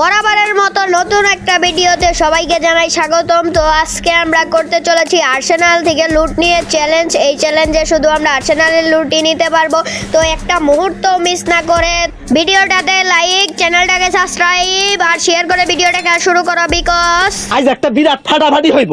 বরাবরের মতো নতুন একটা ভিডিওতে সবাইকে জানাই স্বাগতম। তো আজকে আমরা করতে চলেছি আর্সেনাল থেকে লুট নিয়ে চ্যালেঞ্জ এই চ্যালেঞ্জে শুধু আমরা আর্সেনালের লুটই নিতে পারব। তো একটা মুহূর্ত মিস না করে ভিডিওটাতে লাইক চ্যানেলটাকে সাবস্ক্রাইব আর শেয়ার করে ভিডিওটাকে শুরু করো বিকজ আজ একটা বিরাট ফাটাফাটি হইব।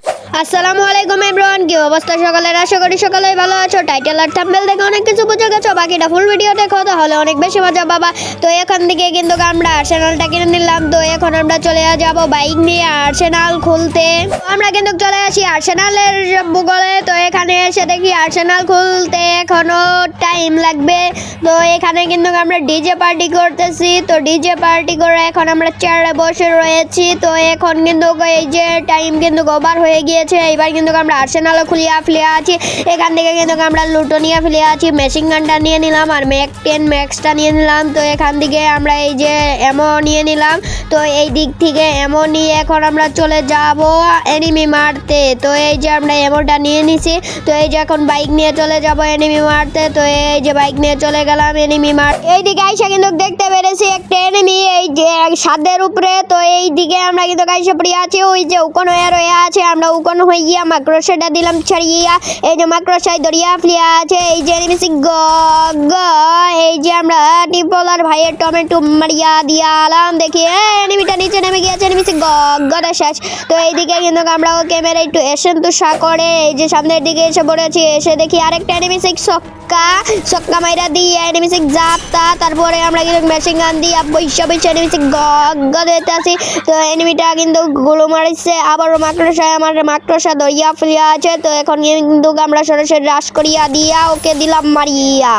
আসসালামু আলাইকুম এভরিওয়ান কি অবস্থা সকালের? আশা করি সকালে ভালো আছো। টাইটেল আর থাম্বনেল দেখে অনেক কিছু বুঝে গেছো, বাকিটা ফুল ভিডিও দেখো, তাহলে অনেক বেশি মজা বাবা তো এখান থেকে কিন্তু আমরা আর্সেনালটা কিনে নিলাম। তো এখন আমরা চলে যাব বাইক নিয়ে আর্সেনাল খুলতে। আমরা কিন্তু চলে আসি আর্সেনালের ভূগোলে। তো এখানে এসে দেখি আর্সেনাল খুলতে এখনও টাইম লাগবে। তো এখানে কিন্তু আমরা ডিজে পার্টি করতেছি। তো ডিজে পার্টি করে এখন আমরা চেয়ারে বসে রয়েছি। তো এখন কিন্তু এই যে টাইম কিন্তু ওভার হয়ে গিয়েছে এবার কিন্তু আমরা আর্সেনালও খুলিয়া ফেলে আছি। এখান থেকে কিন্তু আমরা লুটোনিয়া ফেলে আছি। মেশিন গানটা নিয়ে নিলাম আর ম্যাক টেন ম্যাক্সটা নিয়ে নিলাম। তো এখান থেকে আমরা এই যে এমও নিয়ে নিলাম। তো এই দিক থেকে এমও নিয়ে এখন আমরা চলে যাব এনিমি মারতে। তো এই যে আমরা এমোটা নিয়ে নিছি। তো এই যে এখন বাইক নিয়ে চলে যাব এনিমি মারতে। তো এই যে বাইক নিয়ে চলে গেলাম এনিমি মার এই দিকে আইসা কিন্তু দেখতে পেরেছি একটা এনিমি এই যে সাদের উপরে। তো এই দিকে আমরা কিন্তু আইসা পড়ে আছি। ওই যে উকন হয়ে রয়ে আছে। আমরা উকন হইয়া মাকড়সাটা দিলাম ছাড়িয়া। এই যে মাকড়সাই দরিয়া ফ্লিয়া আছে, এই যে এনিমি গ এই যে আমরা টিপলার ভাইয়ের টমেটো মারিয়া দিয়ালাম দেখি এনিমিটা নিচে নেমে গিয়েছে এনিমি গ গদা শেষ। তো এইদিকে কিন্তু আমরা ও ক্যামেরা একটু এসেন তো সা করে, এই যে সামনের দিকে এসে পড়েছি, এসে দেখি আরেকটা এনিমি সক্কা সক্কা মাইরা দিয়ে এনিমি জাপতা তারপরে আমরা কিন্তু মেশিন গান দিয়ে বৈশা বৈশা এনিমি গগ তো এনিমিটা কিন্তু গুলো মারিছে, আবারও মাকড়সায় আমার মাকড়সা দইয়া ফেলিয়া আছে, তো এখন কিন্তু আমরা সরাসরি রাস করিয়া দিয়া ওকে দিলাম মারিয়া।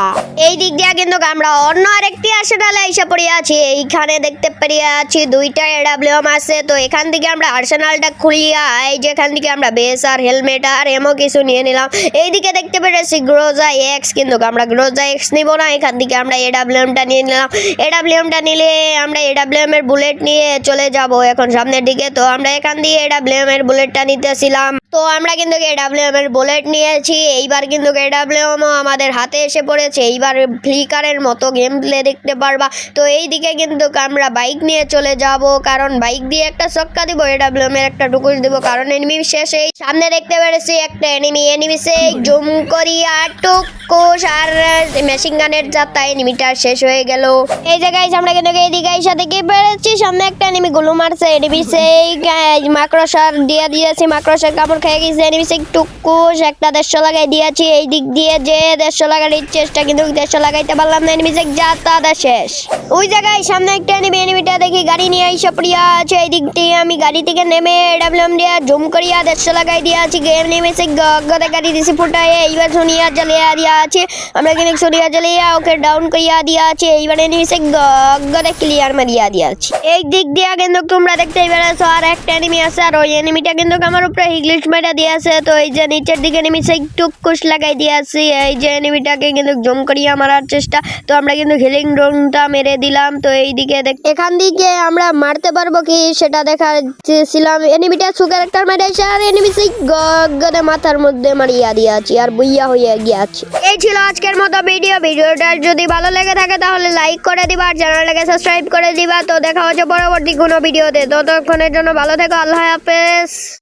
এই দিক দিয়া কিন্তু আমরা অন্য আরেকটি আর্সেনালে এসে পড়িয়া আছি এইখানে দেখতে পেরিয়ে আছি দুইটা এডাব্লিউএম আছে, তো এখান থেকে আমরা আর্সেনালটা খুলিয়া, এই যে এখান থেকে আমরা বেস আর হেলমেট আর এমও কিছু নিয়ে নিলাম। এইদিকে দেখতে পেরেছি গ্রোজা এক্স কিন্তু আমরা গ্রোজা এক্স নিব না, এখান থেকে আমরা এডাব্লিউএমটা নিয়ে নিলাম। এডাব্লিউএমটা নিলে আমরা এডাব্লিউএম এর বুলেট নিয়ে চলে যাব এখন সামনের দিকে। তো আমরা এখান দিয়ে এডাব্লিউএম এর বুলেটটা নিতেছিলাম। তো আমরা কিন্তু এডাব্লিউএম এর বুলেট নিয়েছি। এইবার কিন্তু এডাব্লিউএম আমাদের হাতে এসে পড়েছে। এইবার ফ্লিকারের মতো গেম প্লে দেখতে পারবা। তো এই দিকে কিন্তু আমরা বাইক নিয়ে চলে যাব। কারণ বাইক দিয়ে একটা চক্কা দিব এডাব্লিউএম এর একটা টুকুস দিব। কারণ এনিমি শেষে সামনে দেখতে পেরেছি একটা এনিমি এনিমি সে জুম করিয়া টুকুস আর মেশিন গানের যাত্রা এনিমিটা শেষ হয়ে গেল। এই জায়গায় আমরা কিন্তু এইদিকে এসে দেখে পেরেছি, সামনে একটা এনিমি গুলো মারছে এনিমি সেই মাকড়সার দিয়ে দিয়েছি, মাকড়সার কামড় খেয়ে গেছে এনিমি সেই টুকুস একটা দেড়শো লাগাই দিয়েছি, এই দিক দিয়ে যে দেড়শো লাগানোর চেষ্টা কিন্তু দেড়শো লাগাইতে পারলাম না এনিমি সেই যাত্রা শেষ। ওই জায়গায় সামনে একটা এনিমি এনিমিটা দেখি, গাড়ি নিয়ে আইসা পড়িয়া আছে, এই দিক দিয়ে আমি গাড়ি থেকে নেমে ডাবলাম দিয়া, জুম করিয়া দেড়শো লাগাই দিয়া আছি গেম নেমে সেই গদে গাড়ি দিছি ফুটাই এইবার সোনিয়া জ্বালিয়া দিয়া আছে। আমরা কিন্তু সোনিয়া জ্বালিয়া ওকে ডাউন করিয়া দিয়া আছে। এইবার সেই গদে ক্লিয়ার মারিয়া দিয়া আছে। এই দিক দিয়া কিন্তু তোমরা দেখতেই পেরেছ, আর একটা এনিমি আছে, আর ওই এনিমিটা কিন্তু আমার উপরে ইংলিশ মেটা দিয়ে আছে। তো এই যে নিচের দিকে এনিমি সেই টুকুস লাগাই দিয়ে আছি। এই যে এনিমিটাকে কিন্তু জুম করিয়া মারার চেষ্টা। তো আমরা কিন্তু হিলিং ড্রোনটা মেরে দিলাম। তো এই দিকে দেখ এখান দিকে আমরা মারতে পারব কি? সেটা দেখাচ্ছিলাম। এনিমিটা সুগার একটা মেরেছে আর এনিমি সেই গদে মাথার মধ্যে মারিয়া দিয়েছি আর বইয়া হয়ে গিয়েছে এই ছিল আজকের মতো ভিডিও। ভিডিওটা যদি ভালো লেগে থাকে তাহলে লাইক করে দিবা আর চ্যানেলটাকে সাবস্ক্রাইব করে দিবা। তো দেখা হচ্ছে পরবর্তী কোনো ভিডিওতে। ততক্ষণের জন্য ভালো থেকো। আল্লাহ হাফেজ।